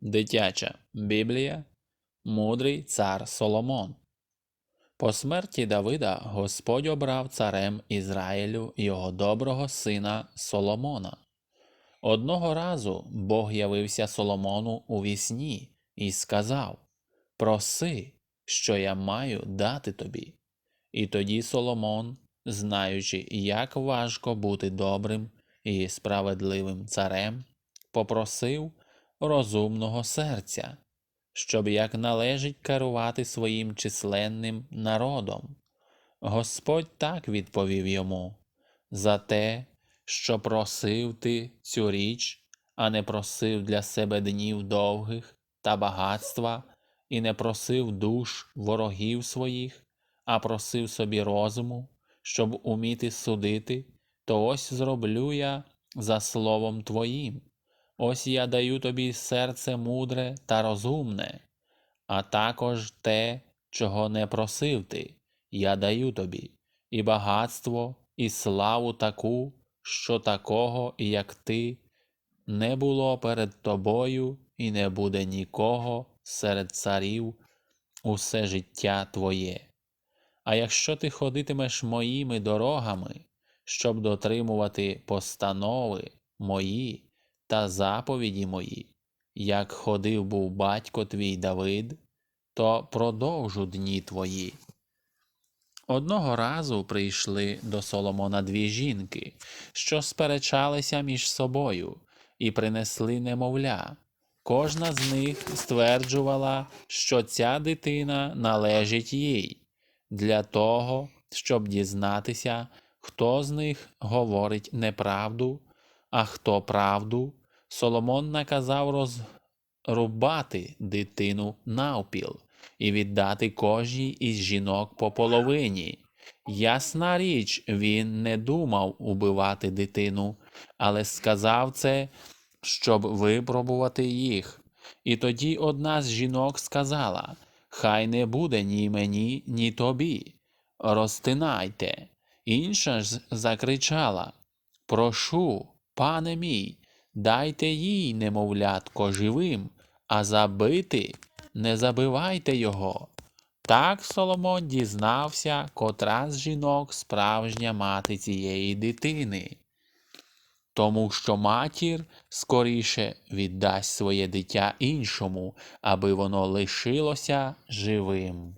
Дитяча Біблія, Мудрий цар Соломон. По смерті Давида Господь обрав царем Ізраїлю його доброго сина Соломона. Одного разу Бог явився Соломону у вісні і сказав: Проси, що я маю дати тобі. І тоді Соломон, знаючи, як важко бути добрим і справедливим царем, попросив розумного серця, щоб як належить керувати своїм численним народом. Господь так відповів йому за те, що просив ти цю річ, а не просив для себе днів довгих та багатства, і не просив душ ворогів своїх, а просив собі розуму, щоб уміти судити, то ось зроблю я за словом твоїм. Ось я даю тобі серце мудре та розумне, а також те, чого не просив ти, я даю тобі, і багатство, і славу таку, що такого, як ти, не було перед тобою і не буде нікого серед царів усе життя твоє. А якщо ти ходитимеш моїми дорогами, щоб дотримувати постанови мої та заповіді мої, як ходив був батько твій Давид, то продовжу дні твої. Одного разу прийшли до Соломона дві жінки, що сперечалися між собою, і принесли немовля. Кожна з них стверджувала, що ця дитина належить їй, для того, щоб дізнатися, хто з них говорить неправду, а хто правду, Соломон наказав розрубати дитину навпіл і віддати кожній із жінок по половині. Ясна річ, він не думав убивати дитину, але сказав це, щоб випробувати їх. І тоді одна з жінок сказала: Хай не буде ні мені, ні тобі. Розтинайте. Інша ж закричала: Прошу, пане мій, дайте їй немовлятко живим, а забити не забивайте його. Так Соломон дізнався, котра з жінок справжня мати цієї дитини, тому що матір скоріше віддасть своє дитя іншому, аби воно лишилося живим.